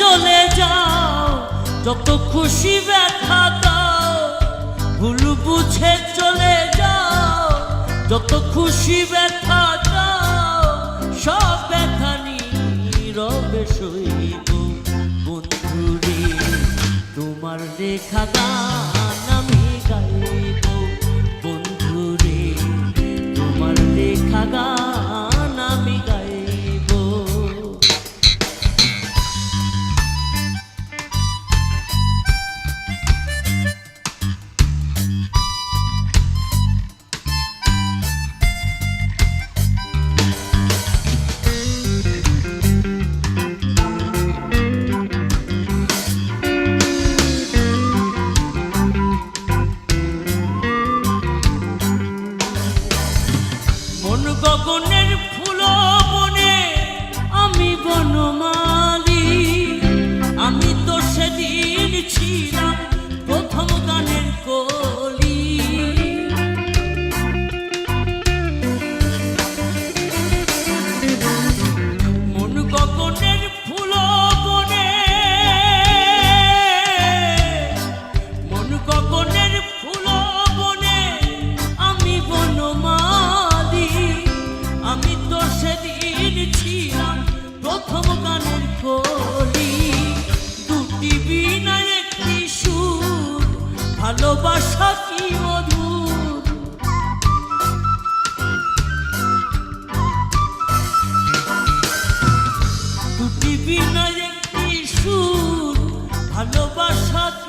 চলে যাও, যত খুশি ব্যথা দাও, ভুল বুঝে চলে যাও, যত খুশি ব্যথা দাও, সব ব্যথা নীরবে সইব বন্ধুরে, তোমার রেখা দাও।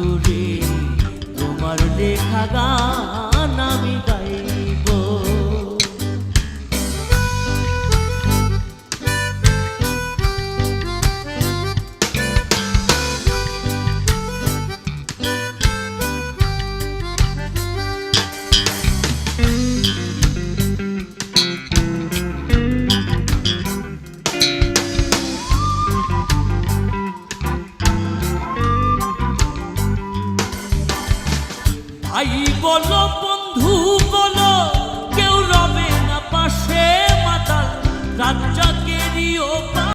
দূরে তোমার লেখা গান। বলো বন্ধু বলো কেউ রবে না পাশে মাতাল রাজ্য